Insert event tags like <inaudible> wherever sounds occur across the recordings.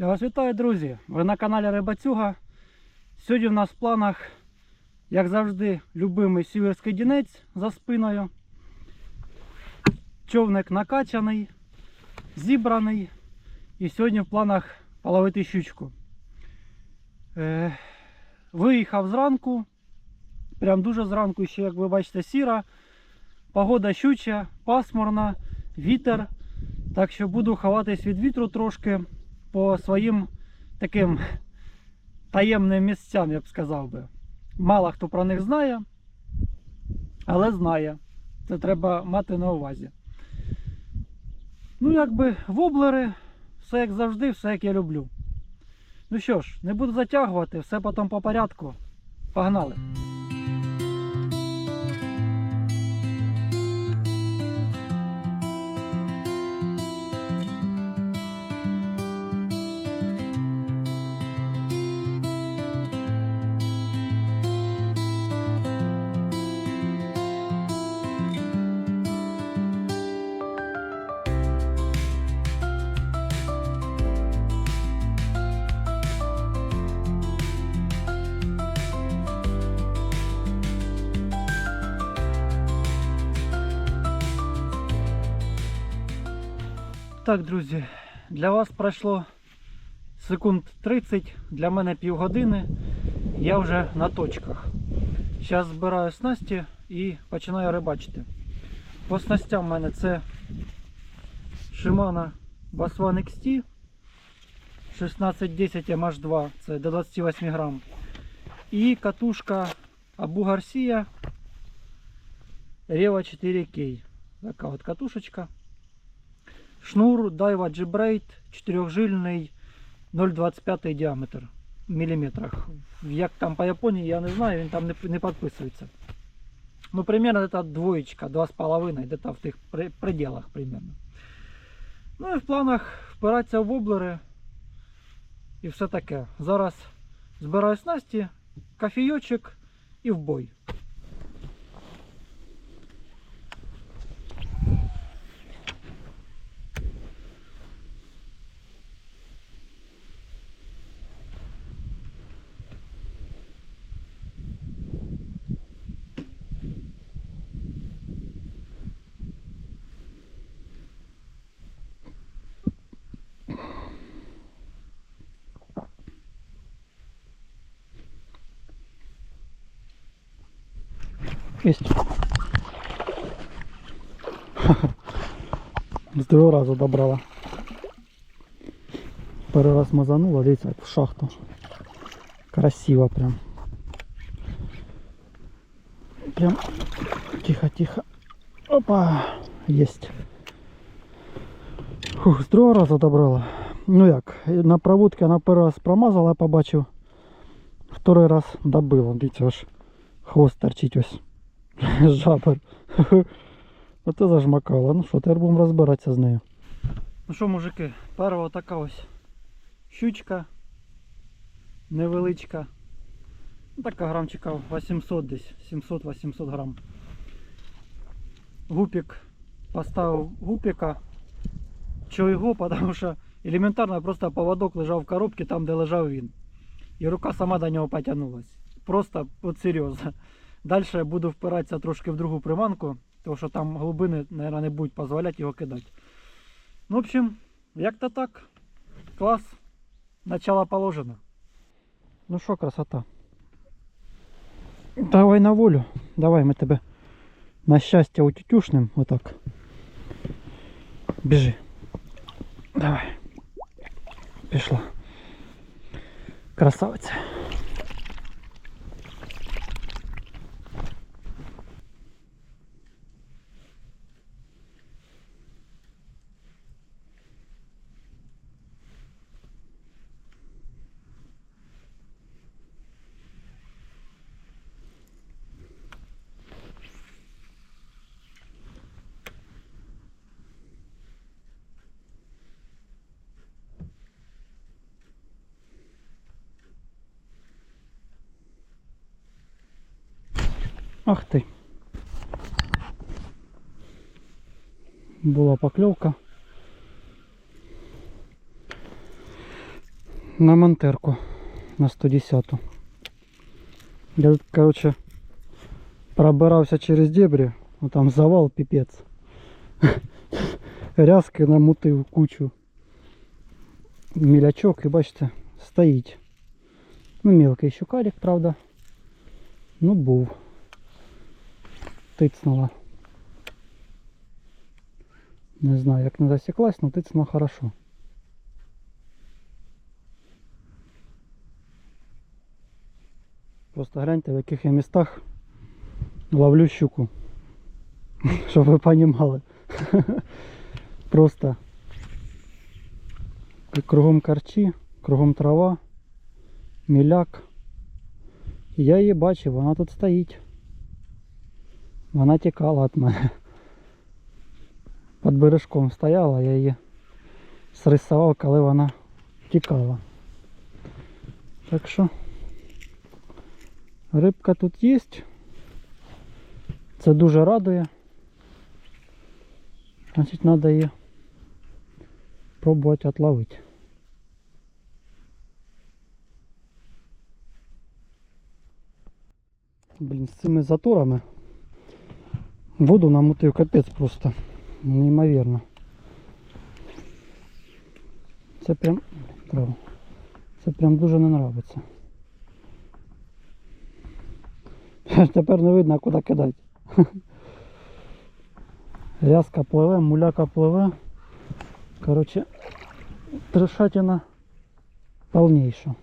Я вас вітаю, друзі! Ви на каналі Рибацюга. Сьогодні в нас в планах, як завжди, любимий сіверський дінець за спиною. Човник накачаний, зібраний. І сьогодні в планах половити щучку. Е, виїхав зранку. Прям дуже зранку, ще, як ви бачите, сіра. Погода щуча, пасмурна, вітер. Так що буду ховатись від вітру трошки по своїм таким таємним місцям, я б сказав би. Мало хто про них знає, але знає. Це треба мати на увазі. Ну, якби воблери, все як завжди, все як я люблю. Ну що ж, не буду затягувати, все потім по порядку. Погнали! Так, друзі, для вас пройшло секунд 30, для мене півгодини. Я вже на точках. Зараз збираю снасті і починаю рибачити. По снастям в мене це Shimano Baswan XT 1610 MH2, це до 28 грам. І катушка Abu Garcia Reva 4K. Така от катушечка. Шнур Daiwa G-Braid 4-жильний 0,25 діаметр в міліметрах. Як там по Японії, я не знаю, він там не, не підписується. Ну, примерно это двоечка, 2,5, где-то в тих при- пределах примерно. Ну і в планах впиратися в воблери і все таке. Зараз збираю снасті, кофійочок і в бой. Есть. З другого разу добрала. Перший раз мазанула, дивіться, як в шахту. Красиво прям. Прям тихо-тихо. Опа, есть. Фух, з другого разу добрала. Ну як, на проводці на перший раз промазала, я побачив. Второй раз добила. Дивіться, аж хвост торчить ось. <laughs> Жабр. <laughs> Оце зажмакала. Ну що, тепер будемо розбиратися з нею. Ну що, мужики, перша така ось щучка невеличка. Ну, така грамчика 800 десь, 700-800 грам. Гупік поставив гупіка. Чого <laughs> його, тому що елементарно просто поводок лежав в коробці там, де лежав він. І рука сама до нього потягнулась. Просто от серйозно. Далі я буду впиратися трошки в другу приманку, тому що там глибини, мабуть, не будуть дозволяти його кидати. Ну, в общем, як-то так. Клас. Начало положено. Ну що, красота. Давай на волю. Давай ми тебе на щастя утютюшнем. Отак. Біжи. Давай. Пішла. Красавиця. Ах ти. Була покльовка. на монтерку на 110. Я тут, короче, пробирався через дебри, ну там завал пипец. <laughs> Рязки намутив кучу. Мілячок і бачите, стоїть. Ну, мелкий щукарик, правда. Ну, був. Тицнула. Не знаю, як не засіклась, але тицнула хорошо. Просто гляньте, в яких я містах ловлю щуку. <laughs> Щоб ви розуміли. <laughs> Просто кругом карчі, кругом трава, міляк. Я її бачив, вона тут стоїть. Вона тікала від мене. Під бережком стояла, я її срисував, коли вона тікала. Так що рибка тут є. Це дуже радує. Значить, треба її пробувати отловити. Блін, з цими заторами воду намутив капець просто. Неймовірно. Це прям. Це прям дуже не нравиться. <laughs> Тепер не видно, куди кидати. <laughs> Рязка пливе, муляка пливе. Короче, трешатина полнейша.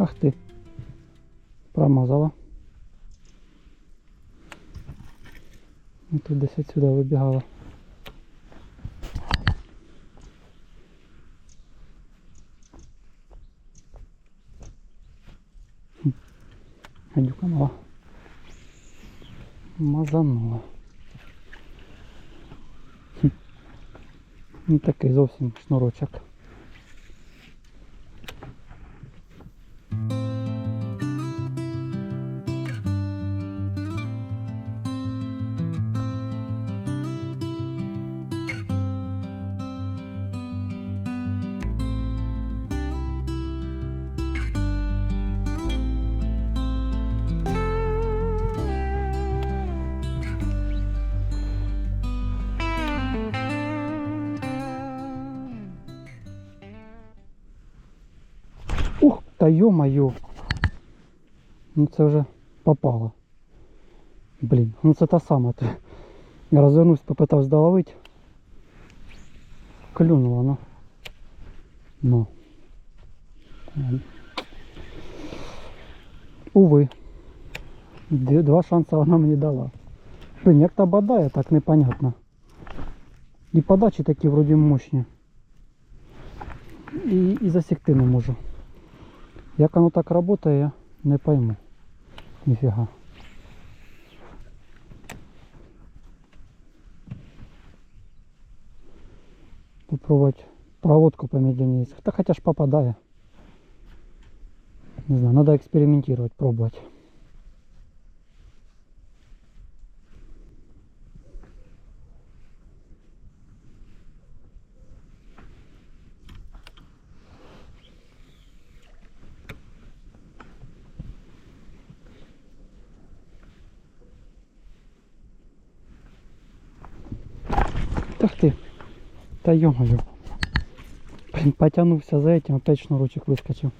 Ах ты. Промазала. І тут десь отсюда вибігала. Гадюка мала. Мазанула. Хм. Ну такий зовсім шнурочок. та йо-моє. Ну це вже попало. Блін, ну це та сама. Ти. Я розвернувся, попитався доловити. Клюнула, ну. Ну. Ем. Уви. Дві- Два шанси вона мені дала. Блін, як та бодає, так непонятно. І подачі такі вроді мощні. І, і засікти не можу. Як оно так работає, я не пойму. Ніфіга. Попробовать проводку помедленнее. Да хотя ж попадая. Не знаю, надо экспериментировать, пробовать. Ах ты. Та ё-моё. Блин, потянувся за этим, опять шнурочек выскочил.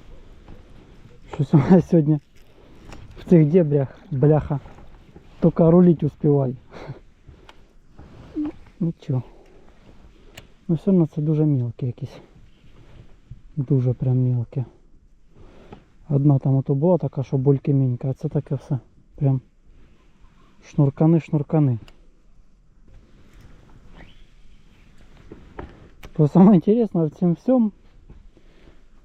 Щось у мене сьогодні в цих дебрях, бляха. Только рулить успевай. Нічого. Ну все одно це дуже мілкі якісь. Дуже прям мілкі. Одна там ото була така, що бульки мінька, а це таке все. Прям шнуркани, шнуркани. То саме інтересне в цьому всьому,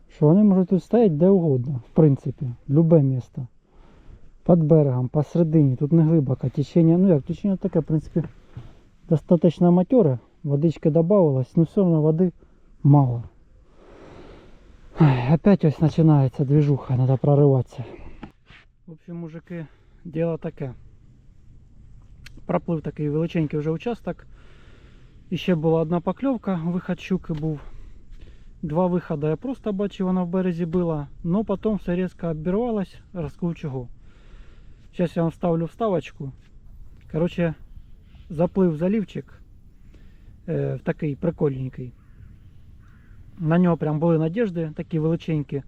що вони можуть тут стояти де угодно, в принципі, в любе місто. Під берегом, посередині, тут не глибоко, течення, ну як, течення таке, в принципі, достаточно матере, водички добавилось, но все равно воды мало. Ай, опять ось начинается движуха, надо прорываться. В общем, мужики, дело таке. Проплив такий величенький вже участок. І ще була одна покльовка, виход щуки був. Два виходи я просто бачив, вона в березі була, но потім все різко обірвалось, розкув чого. Зараз я вам ставлю вставочку. Короче, заплив залівчик е, такий прикольненький. На нього прям були надіжди, такі величенькі.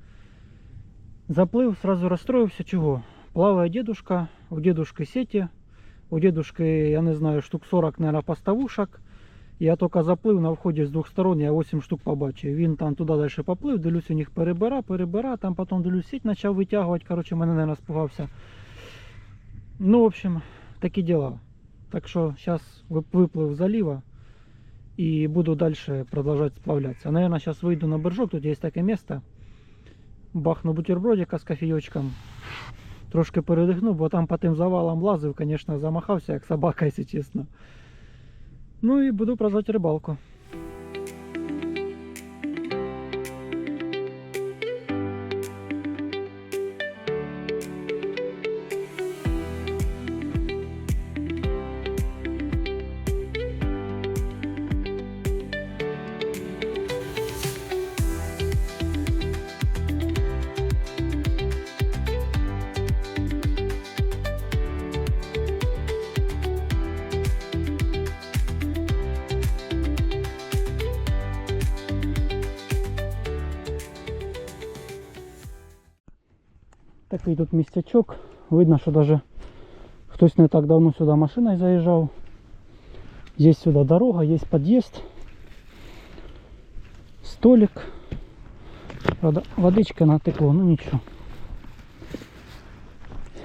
Заплив, сразу розстроївся. Чого? Плаває дедушка, у дедушки сеті, у дедушки, я не знаю, штук 40, наверное, поставушок. Я тільки заплив на вході з двох сторон, я 8 штук побачив. Він там туди далі поплив, дивлюсь, у них перебира, перебира, там потім дивлюсь, сеть почав витягувати. Коротше, мене не розпугався. Ну, в общем, такі діла. Так що зараз виплив з залива и буду дальше продолжать сплавляться. Наверное, сейчас выйду на боржок, тут есть такое место. Бахну бутербродика з кофійочком. Трошки передихну, бо там по тим завалам лазив, конечно, замахався, як собака, якщо чесно. Ну і буду продовжувати рибалку. Такий тут містячок. Видно, що даже хтось не так давно сюди машиною заїжджав. Є сюди дорога, є під'їзд. Столик. Правда, водичка натекло, ну нічого.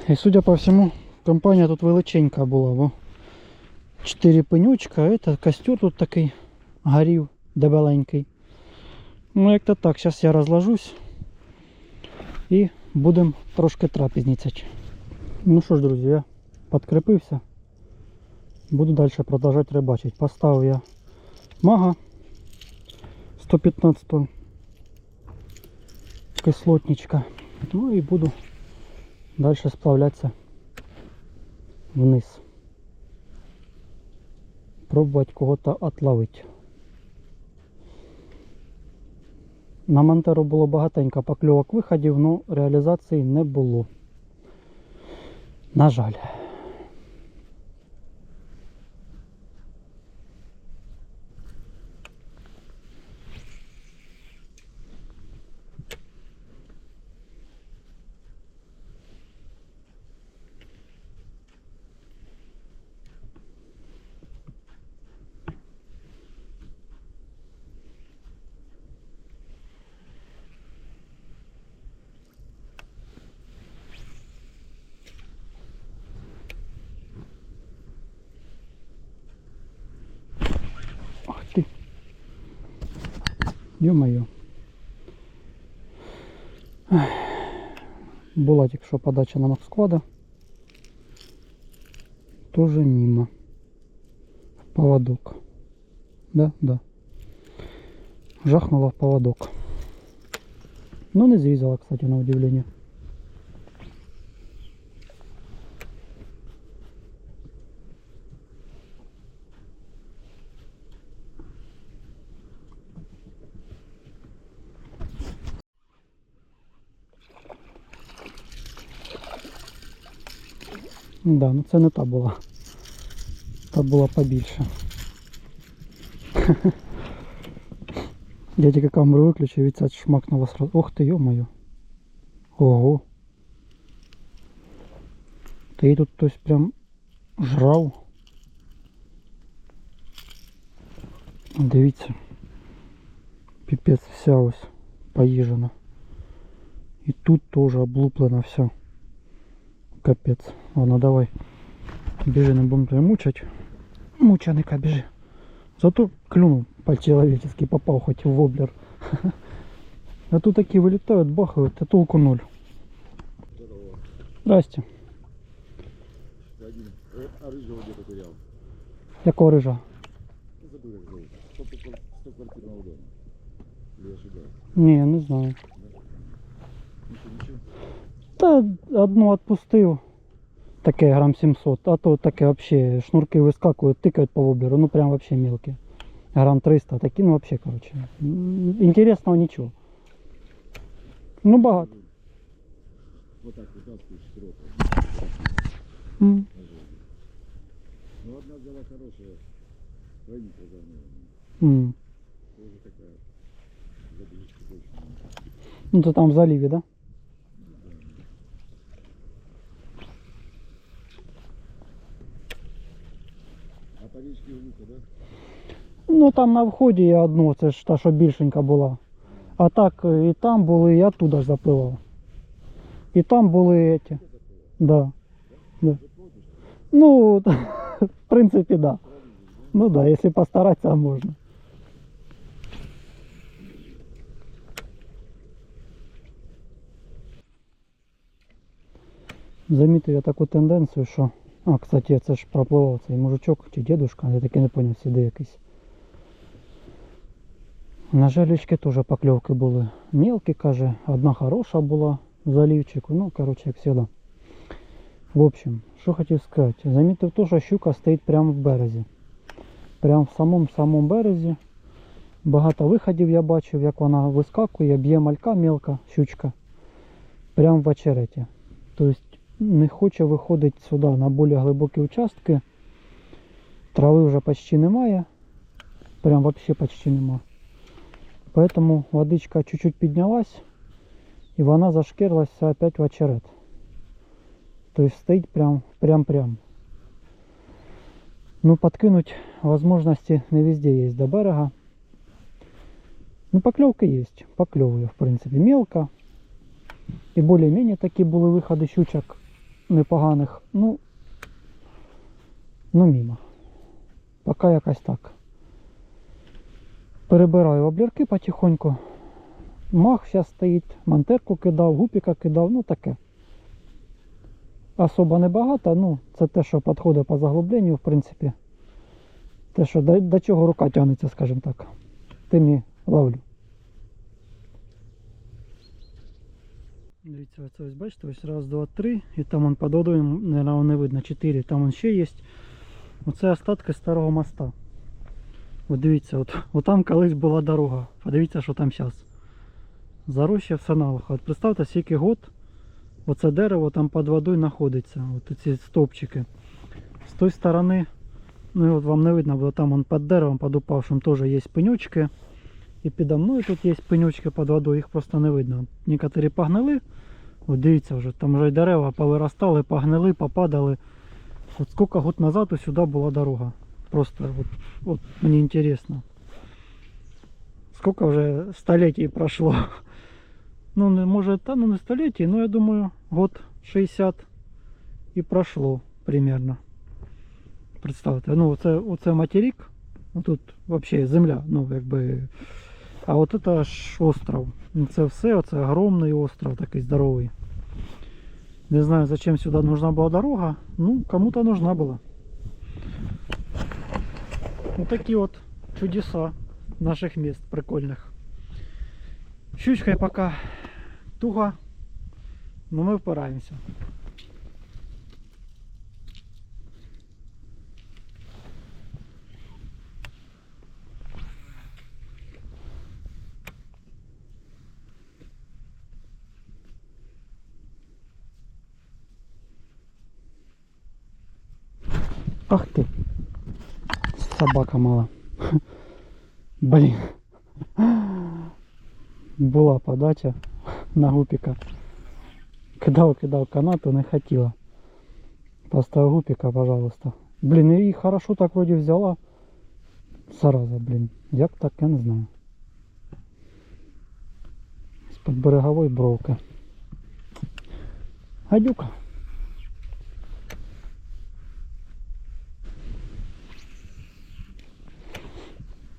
І судя по всьому, компанія тут величенька була, бо 4 пенючка, это костер тут такий горів дебеленький. Ну як то так, зараз я розложусь і будемо трошки трапезницять. Ну що ж, друзі, я підкріпився. Буду далі продовжувати рибачити. Поставив я мага 115 кислотничка. Ну і буду далі сплавлятися вниз. Пробувати кого-то отловити. На Монтеру було багатенько покльовок виходів, але реалізації не було. На жаль. Ё-моё. Була тільки подача на Максквада. Тоже мимо. Поводок. Да, да. Жахнула в поводок. Ну не зрізала, кстати, на удивление. Да, ну це не та була. Та була побільше. <laughs> Я тільки камеру виключив і ця шмакнула сразу. Ох ти, йо-моє. Ого. Та її тут хтось прям жрав. Дивіться. Піпець вся ось поїжена. І тут теж облуплено все. Капець. Ладно, давай. Біжи, не будемо тебе мучать. Мученика біжи. Зато клюнул по-человечески, попал хоть в воблер. <laughs> А тут такие вылетают, бахают, а толку ноль. Здорово. Здрасте. Один. Э, А рыжего где потерял? Якого рижа? Ну, Забыл как зовут. Сто, квар- сто квартирного дома. Или я ошибаюсь? Не, не знаю. Та одну отпустив. Таке грам 700, а то таке вообще шнурки выскакивают, тыкают по воблеру, ну прям вообще мелкие. Грамм 300, такі, ну вообще, короче. Интересного ничего. Ну багато. Вот так. М, на желуди. Ну, одна взяла хорошая. Двойник разорвала. м. Тоже такая. Забежишь больше. Ну то там в заливе, да? По речке Лука, да? Ну там на вході я одну, це ж та, що більшенька була. А так е, і там були, оттуда ж запливав. І там були эти. Да. да. Ну, <laughs> в принципі, да. Ну да, якщо постаратися, можна. Замітив я таку тенденцію, що. А, кстати, це ж пропливав цей мужичок чи дедушка, я таки не зрозумів, сюди якийсь. На жалючки теж покльовки були мелкі, каже, одна хороша була в залівчику, ну, коротше, як завжди. В общем, що хотів сказати, замітив то, що щука стоїть прямо в березі. Прямо в самому самому березі. Багато виходів я бачив, як вона вискакує, б'є малька мелка, щучка. Прямо в очереті. Тобто не хоче виходити сюди на більш глибокі участки. Трави вже почти немає. Прям вообще почти немає. Поэтому водичка чуть-чуть піднялась і вона зашкерлася опять в очерет. То есть стоит прям прям прям. Ну подкинуть возможности не везде есть до берега. Ну поклевка есть, поклевываю в принципе мелко. І более-менее такі були виходи щучок непоганих. Ну, ну мимо. Поки якось так. Перебираю облірки потихоньку. Мах зараз стоїть, мантерку кидав, гупіка кидав, ну таке. Особо небагато, ну це те, що підходить по заглубленню, в принципі. Те, що до, до чого рука тягнеться, скажімо так. Тим і ловлю. Дивіться, оце ось бачите, ось раз, два, три, і там он під водою, наверное, не видно, чотири, там он ще є. Оце остатки старого моста. От дивіться, от, от там колись була дорога. Подивіться, що там зараз. Зароща все налихо. От представте, скільки год оце дерево там під водою знаходиться. От ці стовпчики. З тої сторони, ну от вам не видно, бо там он під деревом, під упавшим теж є пенючки. І підо мною тут є пенючки під водою, їх просто не видно. Некоторі погнили. От дивіться вже, там вже й дерева повиростали, погнили, попадали. От скільки год назад сюди була дорога. Просто вот, вот мне интересно. Сколько уже столетий прошло? Ну, не, может, та, ну не столетий, но я думаю, год 60 і прошло примерно. Представте, ну оце, оце материк, ну тут вообще земля, ну якби. А от це ж остров. Ну, Це все, оце огромний остров такий здоровий. Не знаю, зачем сюди нужна була дорога. Ну, кому-то нужна була. Вот такие вот чудеса наших мест прикольных. Щучкой пока туго, но мы впираемся. Ах ты, собака мала. Блін. Була подача на гупіка. Кидав, кидав канату, не хотіла. Поставив гупіка, пожалуйста. Блін, і хорошо так вроді взяла. Зараза, блін. Як так, я не знаю. З-під берегової бровки. Гадюка.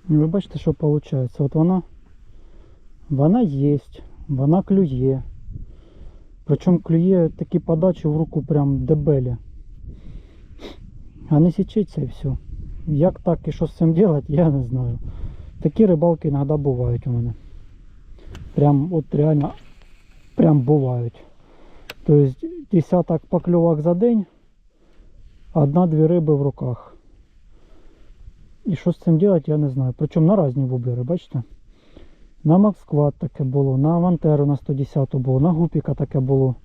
Ви бачите, що виходить? От вона, вона є, вона клює. Причому клює такі подачі в руку прям дебелі. А не січиться і все. Як так і що з цим робити, я не знаю. Такі рибалки іноді бувають у мене. Прям от реально прям бувають. Тобто десяток покльовок за день, одна-дві риби в руках. І що з цим робити, я не знаю. Причому на різні вибори, бачите? На Максквад таке було, на Авантеру на 110 було, на Гупіка таке було.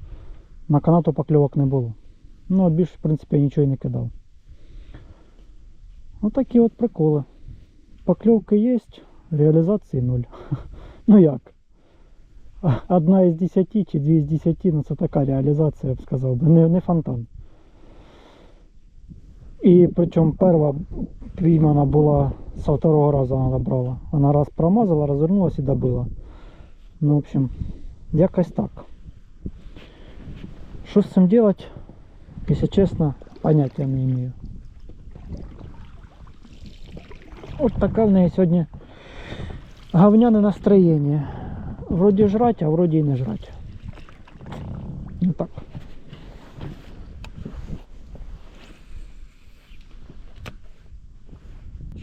На канату покльовок не було. Ну, а більше, в принципі, я нічого не кидав. Ну такі от приколи. Покльовки є, реалізації нуль. <laughs> Ну як? Одна із 10 чи дві з 10, ну це така реалізація, я б сказав не, не фонтан. І причому перша піймана була со второго разу вона брала. Вона раз промазала, розвернулася і добила. Ну, в общем, якось так. Що з цим робити, якщо чесно, поняття не маю. От таке в неї сьогодні говняне настроєння. Вроді жрать, а вроді і не жрать. Ну так.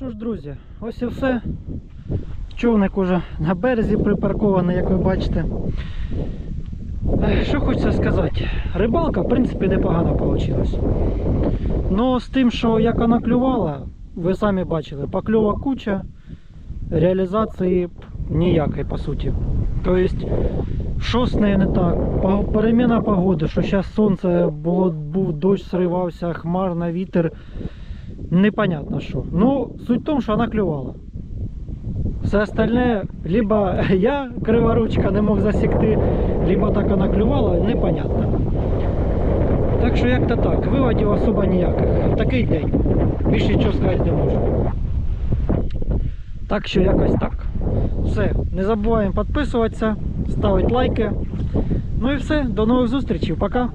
Що ж, друзі, ось і все. Човник уже на березі припаркований, як ви бачите. Що хочеться сказати? Рибалка, в принципі, непогана вийшла. Ну, з тим, що як вона клювала, ви самі бачили, покльова куча, реалізації ніякої по суті. Тобто, що з не так? Переміна погоди, що зараз сонце було, був дощ сривався, хмарно, вітер. Непонятно що. Ну, суть в тому, що вона клювала. Все остальне, либо <laughs> я криворучка не мог засікти, либо так вона клювала, непонятно. Так що як-то так, виводів особо ніяких. В такий день. Більше нічого сказати не можу. Так що якось так. Все, не забуваємо підписуватися, ставити лайки. Ну і все, до нових зустрічей, пока.